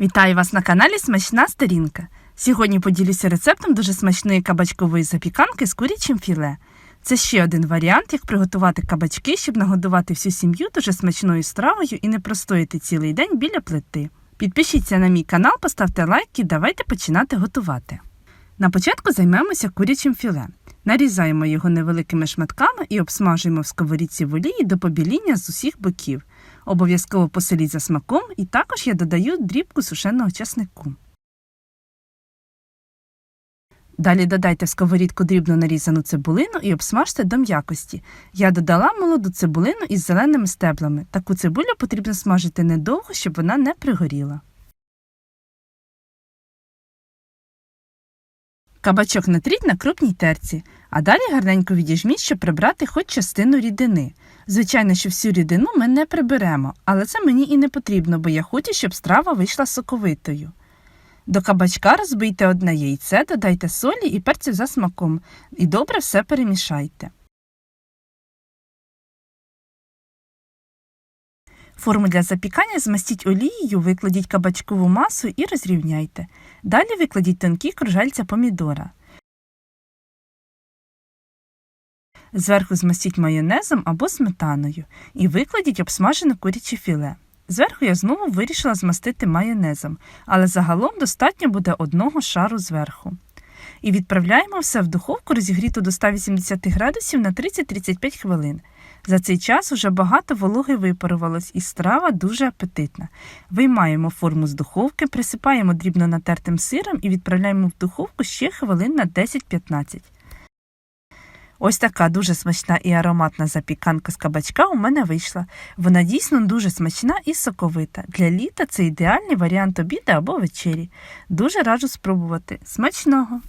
Вітаю вас на каналі Смачна Сторінка. Сьогодні поділюся рецептом дуже смачної кабачкової запіканки з курячим філе. Це ще один варіант, як приготувати кабачки, щоб нагодувати всю сім'ю дуже смачною стравою і не простояти цілий день біля плити. Підпишіться на мій канал, поставте лайк і давайте починати готувати. На початку займемося курячим філе. Нарізаємо його невеликими шматками і обсмажуємо в сковорідці в олії до побіління з усіх боків. Обов'язково посоліть за смаком і також я додаю дрібку сушеного часнику. Далі додайте в сковорідку дрібно нарізану цибулину і обсмажте до м'якості. Я додала молоду цибулину із зеленими стеблами. Таку цибулю потрібно смажити недовго, щоб вона не пригоріла. Кабачок натріть на крупній терці, а далі гарненько відіжміть, щоб прибрати хоч частину рідини. Звичайно, що всю рідину ми не приберемо, але це мені і не потрібно, бо я хочу, щоб страва вийшла соковитою. До кабачка розбийте одне яйце, додайте солі і перців за смаком і добре все перемішайте. Форму для запікання змастіть олією, викладіть кабачкову масу і розрівняйте. Далі викладіть тонкі кружальця помідора. Зверху змастіть майонезом або сметаною і викладіть обсмажене куряче філе. Зверху я знову вирішила змастити майонезом, але загалом достатньо буде одного шару зверху. І відправляємо все в духовку розігріту до 180 градусів на 30-35 хвилин. За цей час уже багато вологи випарувалось і страва дуже апетитна. Виймаємо форму з духовки, присипаємо дрібно натертим сиром і відправляємо в духовку ще хвилин на 10-15. Ось така дуже смачна і ароматна запіканка з кабачка у мене вийшла. Вона дійсно дуже смачна і соковита. Для літа це ідеальний варіант обіду або вечері. Дуже раджу спробувати. Смачного!